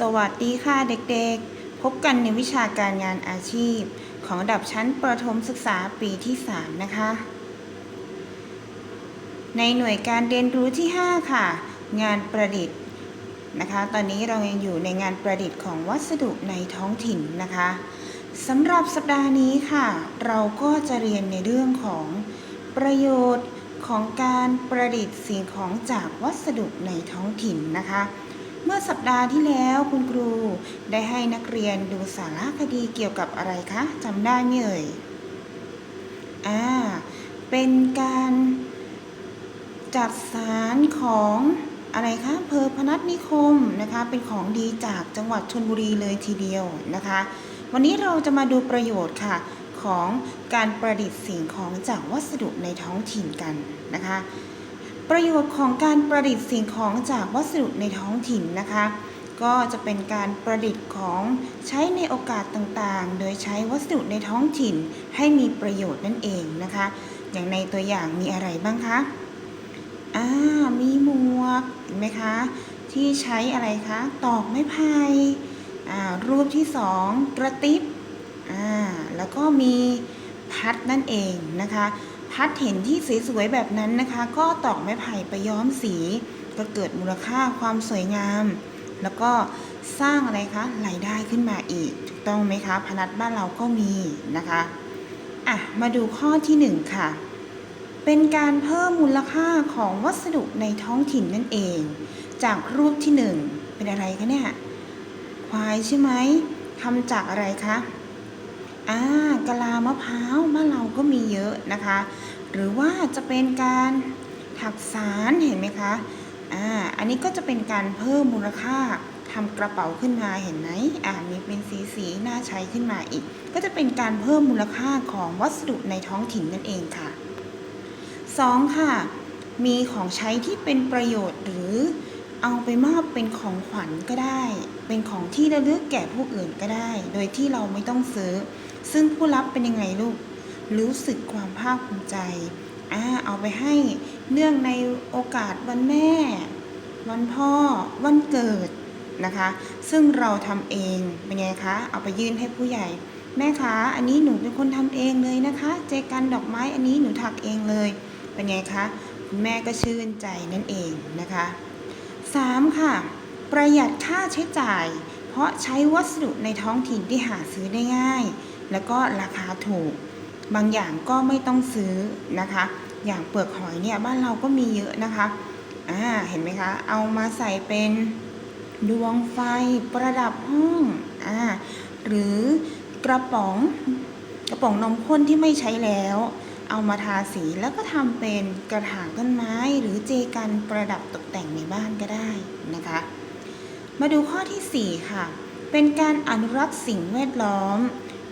สวัสดีค่ะเด็กๆ พบกันในวิชาการงานอาชีพ ของระดับชั้นประถมศึกษาปีที่ 3 นะคะ ในหน่วยการเรียนรู้ที่ 5 ค่ะ งานประดิษฐ์นะคะ ตอนนี้เรายังอยู่ในงานประดิษฐ์ของวัสดุในท้องถิ่นนะคะสำหรับสัปดาห์นี้ค่ะ เราก็จะเรียนในเรื่องของประโยชน์ของการประดิษฐ์สิ่งของจากวัสดุในท้องถิ่นนะคะ เมื่อสัปดาห์ที่แล้วคุณครูได้ให้นักเรียนดูสารคดีเกี่ยวกับอะไรคะจำได้ไหมเอ่ย อ่า เป็นการจัดสารของอะไรคะเพอพนัสนิคมนะคะ เป็นของดีจากจังหวัดชนบุรีเลยทีเดียวนะคะ วันนี้เราจะมาดูประโยชน์ค่ะของการประดิษฐ์สิ่งของจากวัสดุในท้องถิ่นกันนะคะ ประโยชน์ของการประดิษฐ์สิ่งของจากวัสดุในท้องถิ่นนะคะ ก็จะเป็นการประดิษฐ์ของใช้ในโอกาสต่างๆ โดยใช้วัสดุในท้องถิ่นให้มีประโยชน์นั่นเองนะคะ อย่างในตัวอย่างมีอะไรบ้างคะอ่ามีหมวกเห็นไหมคะ ที่ใช้อะไรคะตอกไม้ไผ่อ่ารูปที่สองกระติบอ่าแล้วก็มีพัดนั่นเองนะคะ พัดเห็นที่สวยๆแบบนั้นนะคะ ก็ตอกไม้ไผ่ไปย้อมสี ก็เกิดมูลค่าความสวยงาม แล้วก็สร้างอะไรคะรายได้ขึ้นมาอีกถูกต้องไหมคะพนัสบ้านเราก็มีนะคะอะมาดูข้อที่หนึ่งค่ะ เป็นการเพิ่มมูลค่าของวัสดุในท้องถิ่นนั่นเอง จากรูปที่หนึ่งเป็นอะไรคะเนี่ยควายใช่ไหมทำจากอะไรคะ อ่ากะลามะพร้าวบ้านเราก็มีเยอะนะคะ หรือว่าจะเป็นการถักสารเห็นไหมคะอ่าอันนี้ก็จะเป็นการเพิ่มมูลค่าทำกระเป๋าขึ้นมาเห็นไหมอ่ามีเป็นสีสีน่าใช้ขึ้นมาอีก ก็จะเป็นการเพิ่มมูลค่าของวัสดุในท้องถิ่นนั่นเองค่ะ 2. ค่ะ มีของใช้ที่เป็นประโยชน์หรือเอาไปมอบเป็นของขวัญก็ได้ เป็นของที่ระลึกแก่ผู้อื่นก็ได้ โดยที่เราไม่ต้องซื้อ ซึ่งผู้รับเป็นยังไงลูก รู้สึกความภาคภูมิใจอ่าเอาไปให้เนื่องในโอกาสวันแม่ วันพ่อ วันเกิดนะคะ ซึ่งเราทำเองเป็นไงคะ เอาไปยื่นให้ผู้ใหญ่ แม่คะอันนี้หนูเป็นคนทำเองเลยนะคะ เจกันดอกไม้อันนี้หนูถักเองเลย เป็นไงคะคุณแม่ก็ชื่นใจนั่นเองนะคะ 3. ค่ะ ประหยัดค่าใช้จ่าย เพราะใช้วัสดุในท้องถิ่นที่หาซื้อได้ง่าย แล้วก็ราคาถูก บางอย่างก็ไม่ต้องซื้อนะคะ อย่างเปลือกหอยเนี่ยบ้านเราก็มีเยอะนะคะอ่าเห็นไหมคะ เอามาใส่เป็นดวงไฟประดับห้องอ่าหรือกระป๋องกระป๋องนมข้นที่ไม่ใช้แล้ว เอามาทาสีแล้วก็ทำเป็นกระถางต้นไม้หรือเจกันประดับตกแต่งในบ้านก็ได้นะคะ มาดูข้อทีสี่4 ค่ะ เป็นการอนุรักษ์สิ่งแวดล้อม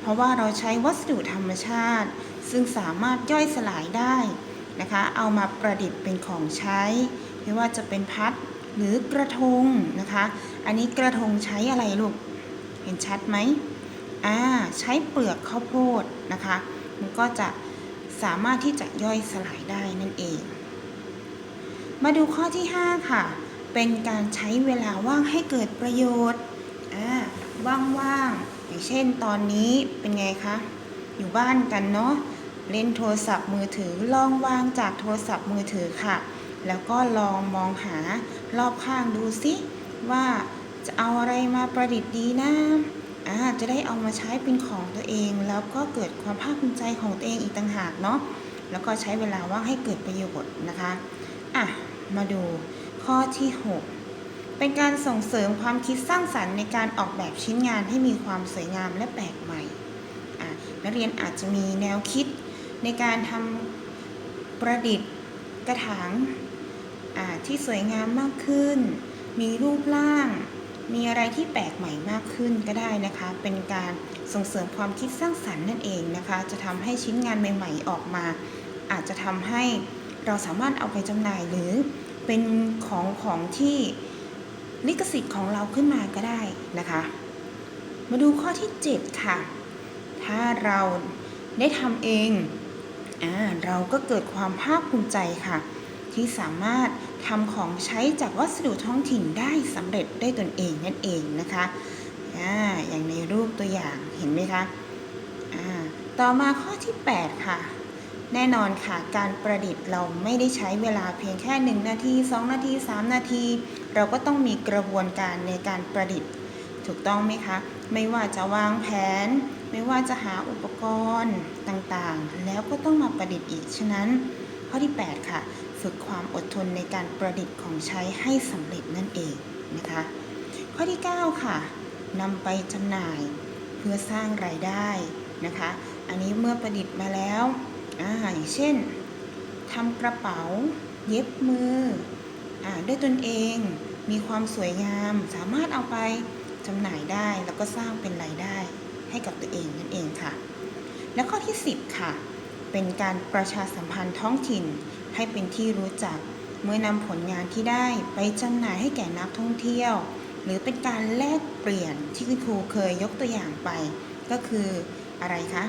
เพราะว่าเราใช้วัสดุธรรมชาติ ซึ่งสามารถย่อยสลายได้นะคะ เอามาประดิษฐ์เป็นของใช้ ไม่ว่าจะเป็นพัดหรือกระทงนะคะ อันนี้กระทงใช้อะไรลูก เห็นชัดไหมอ่าใช้เปลือกข้าวโพดนะคะ มันก็จะสามารถที่จะย่อยสลายได้นั่นเอง มาดูข้อที่ 5 ค่ะ เป็นการใช้เวลาว่างให้เกิดประโยชน์อ่าว่างๆ อย่างเช่นตอนนี้เป็นไงคะ อยู่บ้านกันเนาะเล่นโทรศัพท์มือถือลองวางจากโทรศัพท์มือถือค่ะ แล้วก็ลองมองหารอบข้างดูสิว่าจะเอาอะไรมาประดิษฐ์ดีนะอ่าจะได้เอามาใช้เป็นของตัวเอง แล้วก็เกิดความภาคภูมิใจของตัวเองอีกต่างหากเนาะแล้วก็ใช้เวลาว่างให้เกิดประโยชน์นะคะอะมาดูข้อที่ 6 เป็นการส่งเสริมความคิดสร้างสรรค์ในการออกแบบชิ้นงานให้มีความสวยงามและแปลกใหม่ นักเรียนอาจจะมีแนวคิดในการทำประดิษฐ์กระถางที่สวยงามมากขึ้น มีรูปร่าง มีอะไรที่แปลกใหม่มากขึ้นก็ได้นะคะ เป็นการส่งเสริมความคิดสร้างสรรค์นั่นเองนะคะ จะทำให้ชิ้นงานใหม่ ๆ ออกมา อาจจะทำให้เราสามารถเอาไปจำหน่ายหรือเป็นของของที่ ลิขสิทธิ์ของเราขึ้นมาก็ได้นะคะ มาดูข้อที่ 7 ค่ะ ถ้าเราได้ทำเองอ่าเราก็เกิดความภาคภูมิใจค่ะ ที่สามารถทำของใช้จากวัสดุท้องถิ่นได้สำเร็จได้ตนเองนั่นเองนะคะอ่าอย่างในรูปตัวอย่างเห็นไหมคะอ่าต่อมาข้อที่ 8 ค่ะ แน่นอนค่ะ การประดิษฐ์เราไม่ได้ใช้เวลาเพียงแค่ 1 นาที 2 นาที 3 นาที เราก็ต้องมีกระบวนการในการประดิษฐ์ ถูกต้องไหมคะ ไม่ว่าจะวางแผน ไม่ว่าจะหาอุปกรณ์ต่างๆ แล้วก็ต้องมาประดิษฐ์อีก ฉะนั้น ข้อที่ 8 ค่ะ ฝึกความอดทนในการประดิษฐ์ของใช้ให้สำเร็จนั่นเองนะคะ ข้อที่ 9 ค่ะนำไปจำหน่ายเพื่อสร้างรายได้นะคะ อันนี้เมื่อประดิษฐ์มาแล้ว อ่าอย่างเช่นทำกระเป๋า เย็บมืออาด้วยตนเองมีความสวยงาม สามารถเอาไปจำหน่ายได้แล้วก็สร้างเป็นรายได้ให้กับตัวเองนั่นเองค่ะ และข้อที่ 10 ค่ะ เป็นการประชาสัมพันธ์ท้องถิ่นให้เป็นที่รู้จักเมื่อนำผลงานที่ได้ไปจำหน่ายให้แก่นักท่องเที่ยว หรือเป็นการแลกเปลี่ยนที่คุณครูเคยยกตัวอย่างไป ก็คืออะไรคะ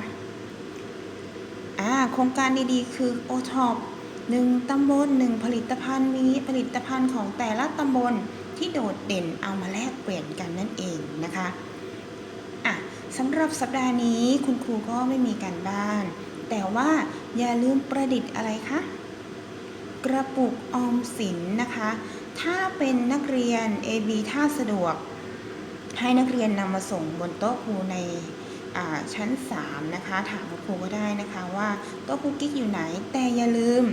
อ่าโครงการดีๆ คือ o t o p หนึ่งตำบลหนึ่งผลิตภัณฑ์มีผลิตภัณฑ์ของแต่ละตำบลที่โดดเด่นเอามาแลกเปลี่ยนกันนั่นเองนะคะอะสำหรับสัปดาห์นี้คุณครูก็ไม่มีการบ้าน แต่ว่าอย่าลืมประดิษฐ์อะไรคะกระปุกออมสินนะคะ ถ้าเป็นนักเรียน AB ถ้าสะดวก ให้นักเรียนนำมาส่งบนโต๊ะครูใน ชั้น 3 นะคะ ถามคุณครูก็ได้นะคะว่าโต๊ะครูกิ๊กอยู่ไหน แต่อย่าลืม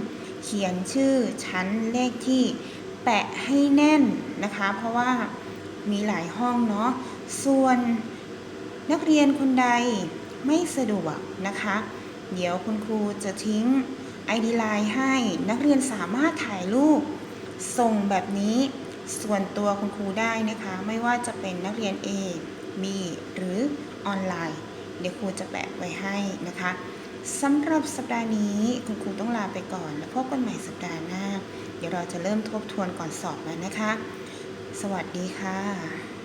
เขียนชื่อชั้นเลขที่แปะให้แน่นนะคะ เพราะว่ามีหลายห้องเนาะส่วนนักเรียนคนใดไม่สะดวกนะคะ เดี๋ยวคุณครูจะทิ้ง ID Line ให้นักเรียนสามารถถ่ายรูปส่งแบบนี้ส่วนตัวคุณครูได้นะคะ ไม่ว่าจะเป็นนักเรียน A B หรือ ออนไลน์ เดี๋ยวครูจะแปะไว้ให้นะคะสำหรับสัปดาห์นี้คุณครูต้องลาไปก่อน แล้วพบกันใหม่สัปดาห์หน้า เดี๋ยวเราจะเริ่มทบทวนก่อนสอบแล้วนะคะ สวัสดีค่ะ